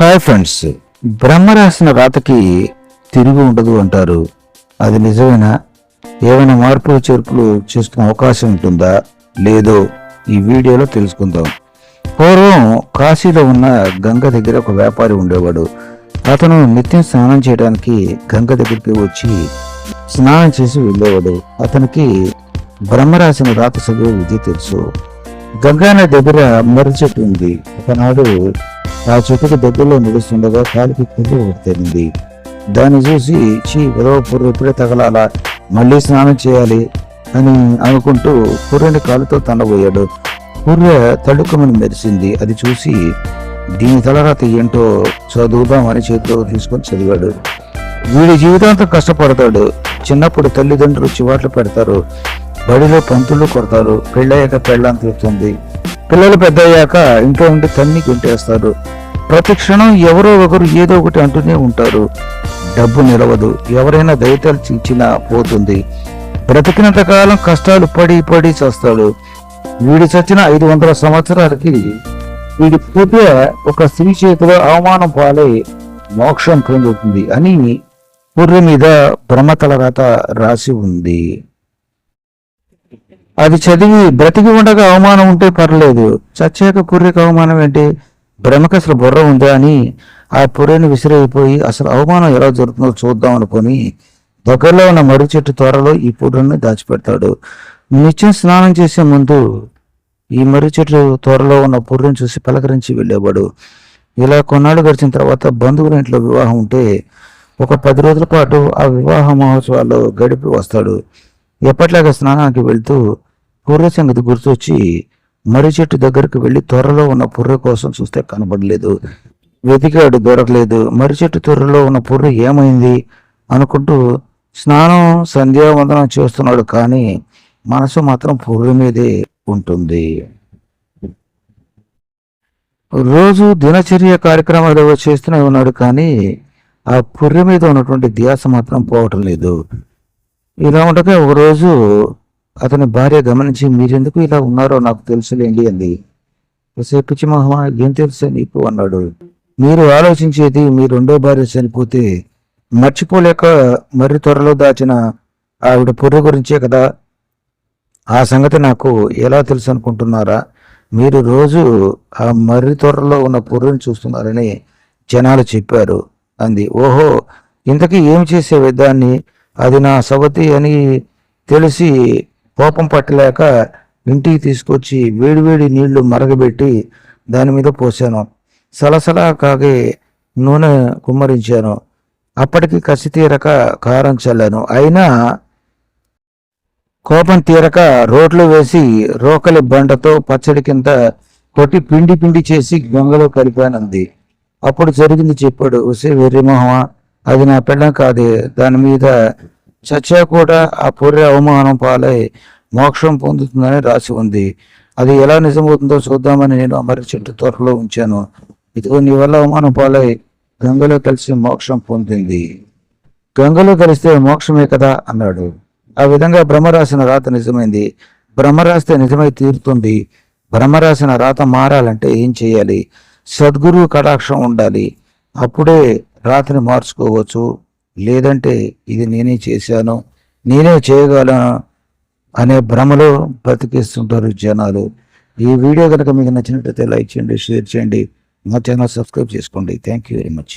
Hi friends బ్రహ్మ రాసిన రాతకి తిరిగి ఉండదు అంటారు. అది నిజమేనా? ఏమైనా మార్పులు చేర్పులు చేసుకునే అవకాశం ఉంటుందా? లేదో ఈ వీడియోలో తెలుసుకుందాం. పూర్వం కాశీలో ఉన్న గంగ దగ్గర ఒక వ్యాపారి ఉండేవాడు. అతను నిత్యం స్నానం చేయడానికి గంగ దగ్గరికి వచ్చి స్నానం చేసి వెళ్ళేవాడు. అతనికి బ్రహ్మ రాసిన రాత చదివే విద్య తెలుసు. గంగానది దగ్గర మర్రి చెట్టు ఉంది. ఒకనాడు ఆ చుట్టుకు దగ్గరలో నిలుస్తుండగా కాలికి పువ్వు తేలింది దాన్ని చూసి చీ ఉదవ పుర్రు ఇప్పుడే తగలాలా? మళ్ళీ స్నానం చేయాలి అని అనుకుంటూ కుర్రని కాలుతో తండబోయాడు కుర్ర తడుకమని మెరిసింది. అది చూసి దీని తలరాత ఏంటో చదువుదామని చేతిలో తీసుకొని చదివాడు. వీడి జీవితాంతం కష్టపడతాడు. చిన్నప్పుడు తల్లిదండ్రులు చివాట్లు పెడతారు. బడిలో పంతులు కొడతారు పెళ్ళయ్యాక పెళ్ళాన్ని తీరుతుంది. పిల్లలు పెద్దయ్యాక ఇంట్లో ఉండి తన్ని గుంటేస్తారు. ప్రతి క్షణం ఎవరో ఒకరు ఏదో ఒకటి అంటూనే ఉంటారు. డబ్బు నిలవదు ఎవరైనా దయతలు ఇచ్చినా పోతుంది. బ్రతికినంత కాలం కష్టాలు పడి పడి చేస్తాడు. వీడి చచ్చిన ఐదు వందల సంవత్సరాలకి వీడి పూర్తి ఒక స్త్రీ చేతిలో అవమానం పాలై మోక్షం పొందుతుంది అని పుర్రె మీద బ్రహ్మతల రాత రాసి ఉంది. అది చదివి బ్రతికి ఉండగా అవమానం ఉంటే పర్లేదు. చచ్చాక పుర్రెకి అవమానం ఏంటి? భ్రమకు అసలు బుర్ర ఉందా అని ఆ పుర్రెని విసిరైపోయి అసలు అవమానం ఎలా జరుగుతుందో చూద్దాం అనుకొని దగ్గరలో ఉన్న మరుగు చెట్టు త్వరలో ఈ పుర్రెని దాచిపెడతాడు. నిత్యం స్నానం చేసే ముందు ఈ మర్రి చెట్టు త్వరలో ఉన్న పుర్రెని చూసి పలకరించి వెళ్ళేవాడు. ఇలా కొన్నాళ్ళు గడిచిన తర్వాత బంధువుల ఇంట్లో వివాహం ఉంటే ఒక పది రోజుల పాటు ఆ వివాహ మహోత్సవాల్లో గడిపి వస్తాడు. ఎప్పట్లాగా స్నానానికి వెళ్తూ పుర్రె సంగతి గుర్తొచ్చి మర్రి చెట్టు దగ్గరికి వెళ్ళి త్వరలో ఉన్న పుర్రె కోసం చూస్తే కనబడలేదు. వెతికాడు దొరకలేదు. మర్రి చెట్టు త్వరలో ఉన్న పుర్ర ఏమైంది? అనుకుంటూ స్నానం సంధ్యావందనం చేస్తున్నాడు కానీ మనసు మాత్రం పుర్ర మీదే ఉంటుంది. రోజు దినచర్య కార్యక్రమాలు ఏవో చేస్తూనే ఉన్నాడు కానీ ఆ పుర్రె మీద ఉన్నటువంటి ధ్యాస మాత్రం పోవటం లేదు. ఇలా ఉండగా ఒకరోజు అతని భార్య గమనించి మీరెందుకు ఇలా ఉన్నారో నాకు తెలుసులేండి అంది. పిచ్చి మహమ్మ ఏం తెలుసు నీకు? అన్నాడు. మీరు ఆలోచించేది మీ రెండో భార్య చనిపోతే మర్చిపోలేక మర్రి త్వరలో దాచిన ఆవిడ పొర్రు గురించే కదా? ఆ సంగతి నాకు ఎలా తెలుసు అనుకుంటున్నారా? మీరు రోజు ఆ మర్రి త్వరలో ఉన్న పుర్రెని చూస్తున్నారని జనాలు చెప్పారు అంది. ఓహో ఇంతకీ ఏం చేసేవి దాన్ని? అది నా సవతి అని తెలిసి కోపం పట్టలేక ఇంటికి తీసుకొచ్చి వేడివేడి నీళ్ళు మరగబెట్టి దాని మీద పోసాను. సలసలా కాగే నూనె కుమ్మరించాను. అప్పటికి కసి తీరక కారం చల్లాను. అయినా కోపం తీరక రోడ్లు వేసి రోకలి బండతో పచ్చడి కింద కొట్టి పిండి పిండి చేసి గంగలో కలిపానంది. అప్పుడు జరిగింది చెప్పాడు ఉసే వెర్రి మొహమా అది నా పెళ్ళం కాదే దాని మీద చచ్చా కూడా ఆ పొర్రె అవమానం పాలై మోక్షం పొందుతుందని రాసి ఉంది. అది ఎలా నిజమవుతుందో చూద్దామని నేను అమరి చెట్టు త్వరలో ఉంచాను. ఇదిగో నీ వల్ల అవమానం పాలై గంగలో కలిసి మోక్షం పొందింది. గంగలో కలిస్తే మోక్షమే కదా అన్నాడు. ఆ విధంగా భ్రమ రాసిన రాత నిజమైంది. భ్రమ రాస్తే నిజమై తీరుతుంది. భ్రమ రాసిన రాత మారాలంటే ఏం చేయాలి? సద్గురువు కటాక్షం ఉండాలి. అప్పుడే రాతని మార్చుకోవచ్చు. లేదంటే ఇది నేనే చేశాను నేనే చేయగలను అనే భ్రమలో బ్రతికేస్తుంటారు జనాలు. ఈ వీడియో కనుక మీకు నచ్చినట్లయితే లైక్ చేయండి షేర్ చేయండి. మా ఛానల్ సబ్స్క్రైబ్ చేసుకోండి. Thank you very much